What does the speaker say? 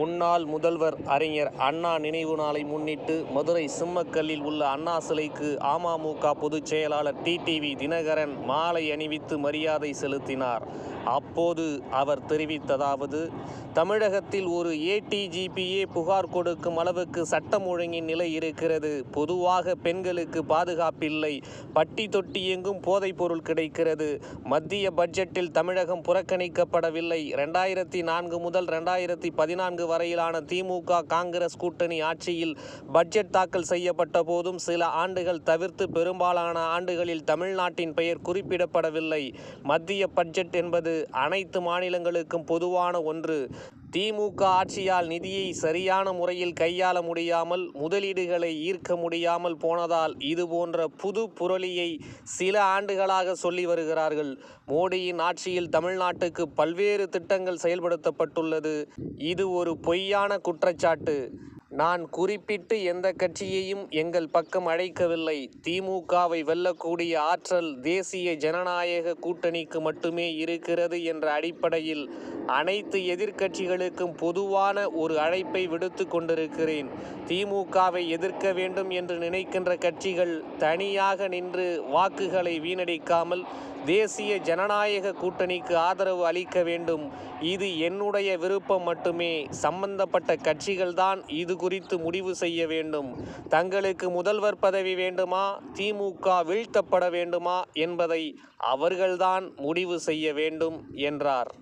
முன்னாள் முதல்வர் அறிஞர் அண்ணா நினைவு நாளை முன்னிட்டு மதுரை சிம்மக்கல்லில் உள்ள அண்ணா சிலைக்கு அமமுக பொதுச் செயலாளர் டிடிவி தினகரன் மாலை அணிவித்து மரியாதை செலுத்தினார். அப்போது அவர் தெரிவித்ததாவது தமிழகத்தில் ஒரு ஏடிஜிபியே புகார் கொடுக்கும் அளவுக்கு சட்டம் ஒழுங்கின் நிலை இருக்கிறது. பொதுவாக பெண்களுக்கு பாதுகாப்பில்லை. பட்டி தொட்டி எங்கும் போதைப் பொருள் கிடைக்கிறது. மத்திய பட்ஜெட்டில் தமிழகம் புறக்கணிக்கப்படவில்லை. ரெண்டாயிரத்தி நான்கு முதல் ரெண்டாயிரத்தி பதினான்கு வரையிலான திமுக காங்கிரஸ் கூட்டணி ஆட்சியில் பட்ஜெட் தாக்கல் செய்யப்பட்ட போதும் சில ஆண்டுகள் தவிர்த்து பெரும்பாலான ஆண்டுகளில் தமிழ்நாட்டின் பெயர் குறிப்பிடப்படவில்லை. மத்திய பட்ஜெட் என்பது அனைத்து மாநிலங்களுக்கும் பொதுவான ஒன்று திமுக ஆட்சியால் நிதியை சரியான முறையில் கையாள முடியாமல் முதலீடுகளை ஈர்க்க முடியாமல் போனதால் இது போன்ற புது புரளியை சில ஆண்டுகளாக சொல்லி வருகிறார்கள். மோடியின் ஆட்சியில் தமிழ்நாட்டுக்கு பல்வேறு திட்டங்கள் செயல்படுத்தப்பட்டுள்ளது. இது ஒரு பொய்யான குற்றச்சாட்டு. நான் குறிப்பிட்டு எந்த கட்சியையும் எங்கள் பக்கம் அழைக்கவில்லை. திமுகவை வெல்லக்கூடிய ஆற்றல் தேசிய ஜனநாயக கூட்டணிக்கு மட்டுமே இருக்கிறது என்ற அடிப்படையில் அனைத்து எதிர்க்கட்சிகளுக்கும் பொதுவான ஒரு அழைப்பை விடுத்து கொண்டிருக்கிறேன். திமுகவை எதிர்க்க வேண்டும் என்று நினைக்கின்ற கட்சிகள் தனியாக நின்று வாக்குகளை வீணடிக்காமல் தேசிய ஜனநாயக கூட்டணிக்கு ஆதரவு அளிக்க வேண்டும். இது என்னுடைய விருப்பம் மட்டுமே. சம்பந்தப்பட்ட கட்சிகள்தான் இது குறித்து முடிவு செய்ய வேண்டும். தங்களுக்கு முதல்வர் பதவி வேண்டுமா? திமுக வீழ்த்தப்பட வேண்டுமா? என்பதை அவர்கள்தான் முடிவு செய்ய வேண்டும் என்றார்.